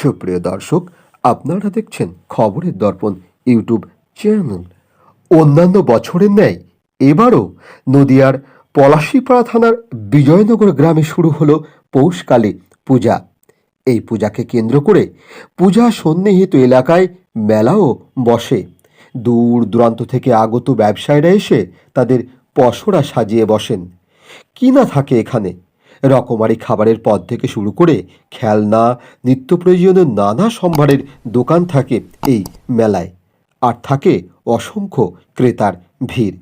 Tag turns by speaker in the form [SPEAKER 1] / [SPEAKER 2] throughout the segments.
[SPEAKER 1] সুপ্রিয় দর্শক, আপনারা দেখছেন খবরের দর্পণ ইউটিউব চ্যানেল। অন্যান্য বছরের ন্যায় এবারও নদিয়ার পলাশীপাড়া থানার বিজয়নগর গ্রামে শুরু হলো পৌষকালী পূজা। এই পূজাকে কেন্দ্র করে পূজা সন্নিহিত এলাকায় মেলাও বসে। দূর দূরান্ত থেকে আগত ব্যবসায়ীরা এসে তাদের পসরা সাজিয়ে বসেন। কি না থাকে এখানে? রকমারি খাবারের পদ থেকে শুরু করে খেলনা নিত্য প্রয়োজনীয় নানা সম্ভারের দোকান থাকে এই মেলায়। আর থাকে অসংখ্য ক্রেতার ভিড়।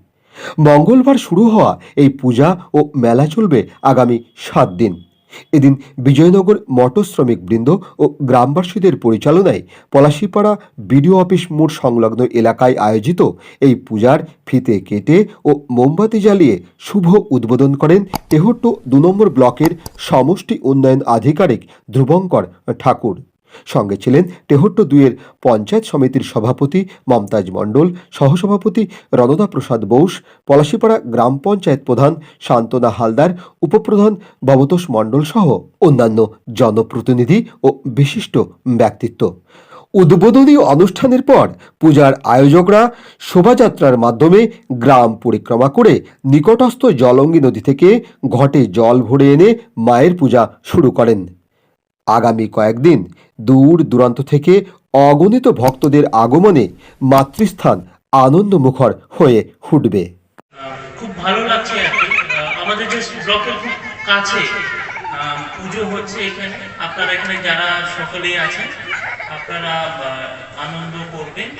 [SPEAKER 1] মঙ্গলবার শুরু হওয়া এই পূজা ও মেলা চলবে আগামী সাত দিন। এদিন বিজয়নগর মটর শ্রমিক বৃন্দ ও গ্রামবাসীদের পরিচালনায় পলাশীপাড়া বিডিও অফিস মোড় সংলগ্ন এলাকায় আয়োজিত এই পূজার ফিতে কেটে ও মোমবাতি জ্বালিয়ে শুভ উদ্বোধন করেন তেহট্ট দু নম্বর ব্লকের সমষ্টি উন্নয়ন আধিকারিক ধ্রুবঙ্কর ঠাকুর। সঙ্গে ছিলেন তেহট্ট দুইয়ের পঞ্চায়েত সমিতির সভাপতি মমতাজ মণ্ডল, সহসভাপতি রণদা প্রসাদ বোস, পলাশীপাড়া গ্রাম পঞ্চায়েত প্রধান শান্তনা হালদার, উপপ্রধান ভবতোষ মণ্ডল সহ অন্যান্য জনপ্রতিনিধি ও বিশিষ্ট ব্যক্তিত্ব। উদ্বোধনী অনুষ্ঠানের পর পূজার আয়োজকরা শোভাযাত্রার মাধ্যমে গ্রাম পরিক্রমা করে নিকটস্থ জলঙ্গি নদী থেকে ঘটে জল ভরে এনে মায়ের পূজা শুরু করেন। আগামী কয়েকদিন দূর দূরান্ত থেকে অগণিত ভক্তদের আগমনে মাতৃস্থান আনন্দমুখর হয়ে উঠবে।
[SPEAKER 2] খুব ভালো লাগছে আমাদের যে ব্লকের খুব কাছে পুজো হচ্ছে এখানে। আপনারা এখানে যারা সকলেই আছেন, আপনারা আনন্দ করবেন।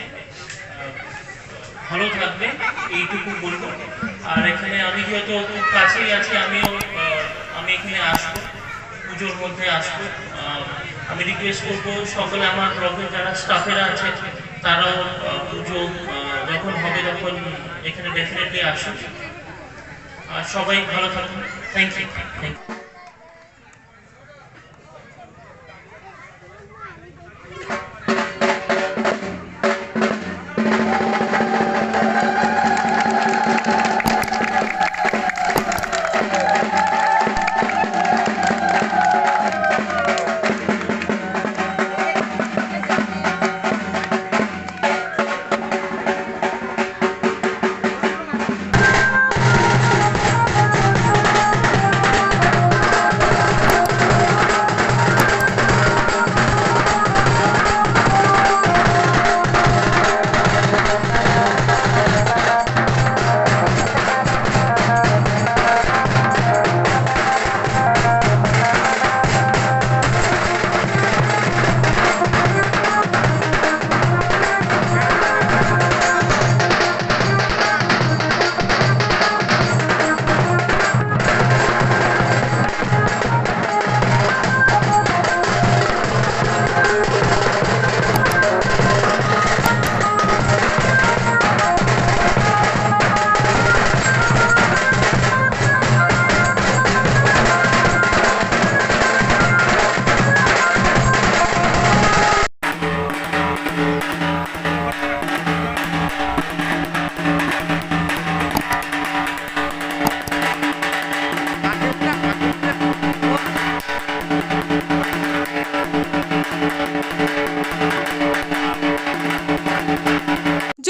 [SPEAKER 2] ভালো থাকবেন এইটুকু বলব। আর এখানে আমি যেহেতু খুব কাছেই আছি, আমিও আমি এখানে আসব। পুজোর মধ্যে আসব। আমি রিকোয়েস্ট করব সকলে, আমার ব্লকের যারা স্টাফেরা আছে, তারাও পুজো যখন হবে তখন এখানে ডেফিনেটলি আসুন সবাই ভালো থাকুন। Thank you thank you